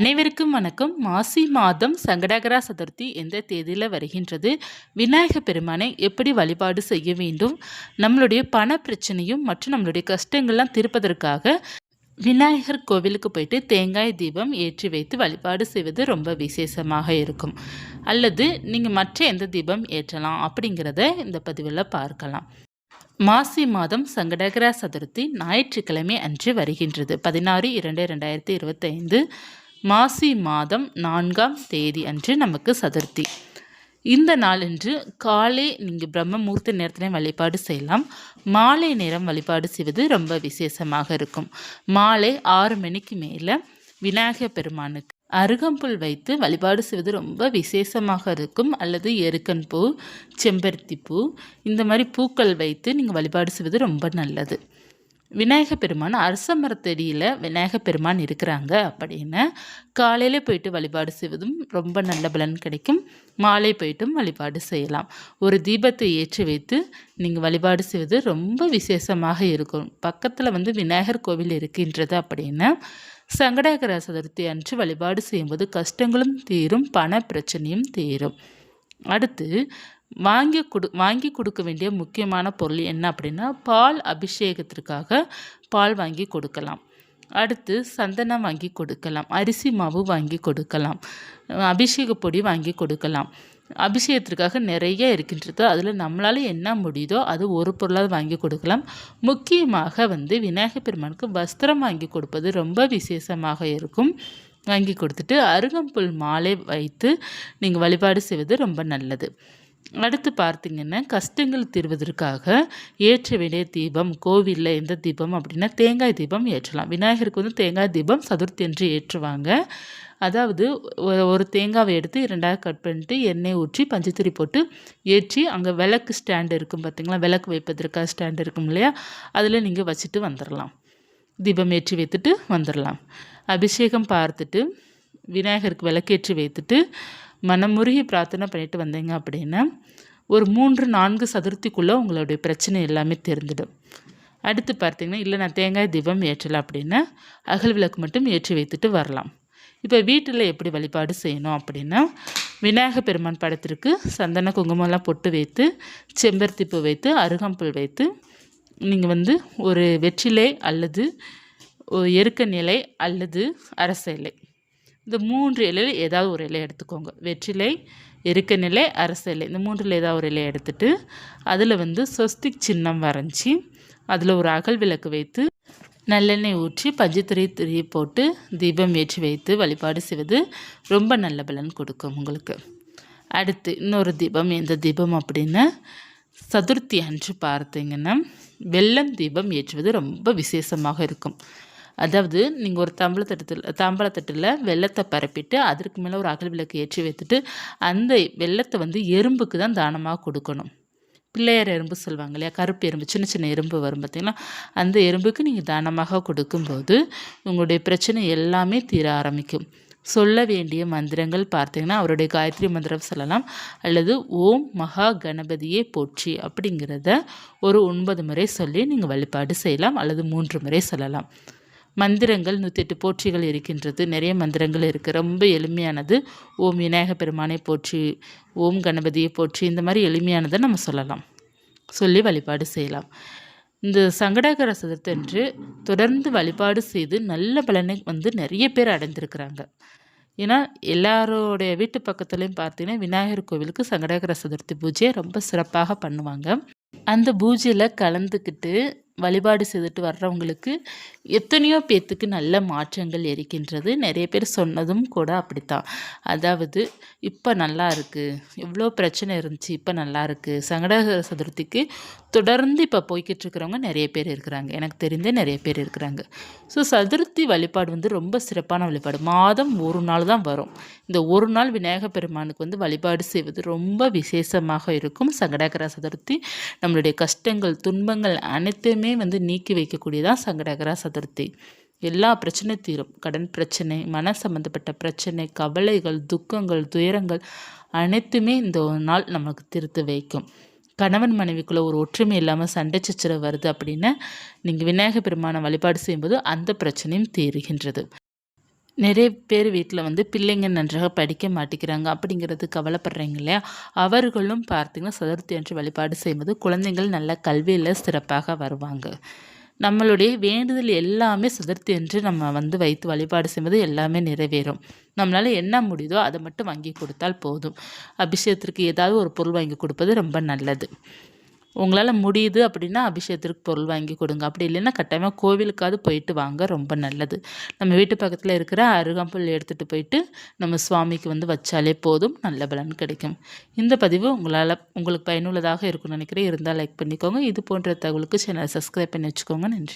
அனைவருக்கும் வணக்கம். மாசி மாதம் சங்கடகரா சதுர்த்தி எந்த தேதியில் வருகின்றது? விநாயக பெருமானை எப்படி வழிபாடு செய்ய வேண்டும்? நம்மளுடைய பண பிரச்சனையும் மற்றும் நம்மளுடைய கஷ்டங்கள்லாம் தீர்ப்பதற்காக விநாயகர் கோவிலுக்கு போயிட்டு தேங்காய் தீபம் ஏற்றி வைத்து வழிபாடு செய்வது ரொம்ப விசேஷமாக இருக்கும். அல்லது நீங்கள் மற்ற எந்த தீபம் ஏற்றலாம் அப்படிங்கிறத இந்த பதிவில் பார்க்கலாம். மாசி மாதம் சங்கடகரா சதுர்த்தி ஞாயிற்றுக்கிழமை அன்று வருகின்றது. பதினாறு இரண்டு ரெண்டாயிரத்தி இருபத்தைந்து. மாசி மாதம் நான்காம் தேதி அன்று நமக்கு சதுர்த்தி. இந்த நாளன்று காலை நீங்கள் பிரம்ம முகூர்த்த நேரத்திலையும் வழிபாடு செய்யலாம். மாலை நேரம் வழிபாடு செய்வது ரொம்ப விசேஷமாக இருக்கும். மாலை ஆறு மணிக்கு மேலே விநாயகர் பெருமானுக்கு அருகம்புல் வைத்து வழிபாடு செய்வது ரொம்ப விசேஷமாக இருக்கும். அல்லது எருக்கன் பூ செம்பருத்தி பூ இந்த மாதிரி பூக்கள் வைத்து நீங்கள் வழிபாடு செய்வது ரொம்ப நல்லது. விநாயக பெருமான் அரச மரத்தடியில் விநாயக பெருமான் இருக்கிறாங்க அப்படின்னு காலையில் போயிட்டு வழிபாடு செய்வதும் ரொம்ப நல்ல பலன் கிடைக்கும். மாலை போயிட்டும் வழிபாடு செய்யலாம். ஒரு தீபத்தை ஏற்றி வைத்து நீங்கள் வழிபாடு செய்வது ரொம்ப விசேஷமாக இருக்கும். பக்கத்தில் வந்து விநாயகர் கோவில் இருக்கின்றது அப்படின்னு சங்கடகர சதுர்த்தி அன்று வழிபாடு செய்யும்போது கஷ்டங்களும் தீரும் பண பிரச்சனையும் தீரும். அடுத்து வாங்கி கொடு வாங்கி கொடுக்க வேண்டிய முக்கியமான பொருள் என்ன அப்படின்னா பால் அபிஷேகத்திற்காக பால் வாங்கி கொடுக்கலாம். அடுத்து சந்தனம் வாங்கி கொடுக்கலாம் அரிசி மாவு வாங்கி கொடுக்கலாம் அபிஷேக பொடி வாங்கி கொடுக்கலாம். அபிஷேகத்திற்காக நிறைய இருக்கின்றது. அதில் நம்மளால் என்ன முடியுதோ அது ஒரு பொருளாக வாங்கி கொடுக்கலாம். முக்கியமாக வந்து விநாயகர் பெருமானுக்கு வஸ்திரம் வாங்கி கொடுப்பது ரொம்ப விசேஷமாக இருக்கும். வாங்கி கொடுத்துட்டு அருகம்புல் மாலை வைத்து நீங்கள் வழிபாடு செய்வது ரொம்ப நல்லது. அடுத்து பார்த்திங்கன்னா கஷ்டங்கள் தீர்வதற்காக ஏற்ற வேண்டிய தீபம் கோவிலில் எந்த தீபம் அப்படின்னா தேங்காய் தீபம் ஏற்றலாம். விநாயகருக்கு வந்து தேங்காய் தீபம் சதுர்த்தி என்று ஏற்றுவாங்க. அதாவது ஒரு தேங்காவை எடுத்து இரண்டாக கட் பண்ணிட்டு எண்ணெய் ஊற்றி பஞ்சத்திரி போட்டு ஏற்றி அங்கே விளக்கு ஸ்டாண்டு இருக்கும் பார்த்திங்களா விளக்கு வைப்பதற்காக ஸ்டாண்டு இருக்கும் இல்லையா? அதில் நீங்கள் வச்சுட்டு வந்துடலாம் தீபம் ஏற்றி வைத்துட்டு வந்துடலாம் அபிஷேகம் பார்த்துட்டு விநாயகருக்கு விளக்கேற்றி வைத்துட்டு மனமுருகி பிரார்த்தனை பண்ணிட்டு வந்தீங்க அப்படின்னா ஒரு மூன்று நான்கு சதுர்த்திக்குள்ளே உங்களுடைய பிரச்சனை எல்லாமே தெரிந்துடும் அடுத்து பார்த்தீங்கன்னா இல்லை நான் தேங்காய் தீபம் ஏற்றலை அப்படின்னா அகல் விளக்கு மட்டும் ஏற்றி வைத்துட்டு வரலாம். இப்போ வீட்டில் எப்படி வழிபாடு செய்யணும் அப்படின்னா விநாயக பெருமான் படத்திற்கு சந்தன குங்குமம்லாம் பொட்டு வைத்து செம்பருத்திப்பு வைத்து அருகம்புல் வைத்து நீங்கள் வந்து ஒரு வெற்றிலை அல்லது எருக்க நிலை அல்லது அரச இலை. இந்த மூன்று இலையில் ஏதாவது ஒரு இலையை எடுத்துக்கோங்க. வெற்றிலை இருக்க நிலை அரச இலை. இந்த மூன்றில் ஏதாவது ஒரு இலையை எடுத்துட்டு அதில் வந்து சொஸ்திக் சின்னம் வரைஞ்சி அதில் ஒரு அகல் விளக்கு வைத்து நல்லெண்ணெய் ஊற்றி பஞ்சத்திரை திரி போட்டு தீபம் ஏற்றி வைத்து வழிபாடு செய்வது ரொம்ப நல்ல பலன் கொடுக்கும் உங்களுக்கு. அடுத்து இன்னொரு தீபம். எந்த தீபம் அப்படின்னா சதுர்த்தி அன்று பார்த்தீங்கன்னா வெள்ளம் தீபம் ஏற்றுவது ரொம்ப விசேஷமாக இருக்கும். அதாவது நீங்கள் ஒரு தம்பளத்தட்டத்தில் தம்பளத்தட்டில் வெள்ளத்தை பரப்பிட்டு அதற்கு மேலே ஒரு அகல் விளக்கு ஏற்றி வைத்துட்டு அந்த வெள்ளத்தை வந்து எறும்புக்கு தான் தானமாக கொடுக்கணும். பிள்ளையார் எறும்பு சொல்லுவாங்க இல்லையா? கருப்பு எறும்பு சின்ன சின்ன எறும்பு வரும் பார்த்திங்கன்னா அந்த எறும்புக்கு நீங்கள் தானமாக கொடுக்கும்போது உங்களுடைய பிரச்சனை எல்லாமே தீர ஆரம்பிக்கும். சொல்ல வேண்டிய மந்திரங்கள் பார்த்தீங்கன்னா அவருடைய காயத்ரி மந்திரம் சொல்லலாம். அல்லது ஓம் மகா கணபதியே போற்றி அப்படிங்கிறத ஒரு ஒன்பது முறை சொல்லி நீங்கள் வழிபாடு செய்யலாம் அல்லது மூன்று முறை சொல்லலாம். மந்திரங்கள் நூற்றி எட்டு போற்றிகள் இருக்கின்றது. நிறைய மந்திரங்கள் இருக்குது ரொம்ப எளிமையானது. ஓம் விநாயக பெருமானை போற்றி ஓம் கணபதியை போற்றி இந்த மாதிரி எளிமையானதை நம்ம சொல்லலாம். சொல்லி வழிபாடு செய்யலாம். இந்த சங்கடகர சதுர்த்தன்று தொடர்ந்து வழிபாடு செய்து நல்ல பலனை வந்து நிறைய பேர் அடைந்திருக்கிறாங்க. ஏன்னா எல்லாரோடைய வீட்டு பக்கத்துலேயும் பார்த்தீங்கன்னா விநாயகர் கோவிலுக்கு சங்கடகர சதுர்த்தி பூஜையை ரொம்ப சிறப்பாக பண்ணுவாங்க. அந்த பூஜையில் கலந்துக்கிட்டு வழிபாடு செய்துட்டு வர்றவங்களுக்கு எத்தனையோ பேர்த்துக்கு நல்ல மாற்றங்கள் இருக்கின்றது. நிறைய பேர் சொன்னதும் கூட அப்படித்தான். அதாவது இப்போ நல்லா இருக்குது எவ்வளோ பிரச்சனை இருந்துச்சு இப்போ நல்லா இருக்குது சங்கடகர சதுர்த்திக்கு தொடர்ந்து இப்போ போய்கிட்டு இருக்கிறவங்க நிறைய பேர் இருக்கிறாங்க. எனக்கு தெரிந்தே நிறைய பேர் இருக்கிறாங்க. ஸோ சதுர்த்தி வழிபாடு வந்து ரொம்ப சிறப்பான வழிபாடு. மாதம் ஒரு நாள் தான் வரும். இந்த ஒரு நாள் விநாயக பெருமானுக்கு வந்து வழிபாடு செய்வது ரொம்ப விசேஷமாக இருக்கும். சங்கடகர சதுர்த்தி நம்மளுடைய கஷ்டங்கள் துன்பங்கள் அனைத்துமே வந்து நீக்கி வைக்கக்கூடியதான் சங்கடகரா சதுர்த்தி. எல்லா பிரச்சனை தீரும். கடன் பிரச்சனை மன சம்மந்தப்பட்ட பிரச்சனை கவலைகள் துக்கங்கள் துயரங்கள் அனைத்துமே இந்த ஒரு நாள் நமக்கு திருத்து வைக்கும். கணவன் மனைவிக்குள்ளே ஒரு ஒற்றுமை இல்லாமல் சண்டை சச்சரவு வருது அப்படின்னு நீங்கள் விநாயகர் பெருமானை வழிபாடு செய்யும்போது அந்த பிரச்சனையும் தீருகின்றது. நிறைய பேர் வீட்டில் வந்து பிள்ளைங்க நன்றாக படிக்க மாட்டேங்கிறாங்க அப்படிங்கிறது கவலைப்படுறீங்க இல்லையா? அவர்களும் பார்த்திங்கன்னா சதுர்த்தி அன்று வழிபாடு செய்யும்போது குழந்தைகள் நல்ல கல்வியில் சிறப்பாக வருவாங்க. நம்மளுடைய வேண்டுதல் எல்லாமே சதுர்த்தி என்று நம்ம வந்து வைத்து வழிபாடு செய்வது எல்லாமே நிறைவேறும். நம்மளால் என்ன முடியுதோ அதை மட்டும் வாங்கி கொடுத்தால் போதும். அபிஷேகத்திற்கு ஏதாவது ஒரு பொருள் வாங்கி கொடுப்பது ரொம்ப நல்லது. உங்களால் முடியுது அப்படின்னா அபிஷேகத்திற்கு பொருள் வாங்கி கொடுங்க. அப்படி இல்லைன்னா கட்டாயமாக கோவிலுக்காவது போயிட்டு வாங்க ரொம்ப நல்லது. நம்ம வீட்டு பக்கத்தில் இருக்கிற அருகாம்புல் எடுத்துகிட்டு போயிட்டு நம்ம சுவாமிக்கு வந்து வச்சாலே போதும் நல்ல பலன் கிடைக்கும். இந்த பதிவு உங்களால் உங்களுக்கு பயனுள்ளதாக இருக்கும்னு நினைக்கிறேன். இருந்தால் லைக் பண்ணிக்கோங்க. இது போன்ற தகவலுக்கு சேனலை சப்ஸ்கிரைப் பண்ணி வச்சுக்கோங்க. நன்றி.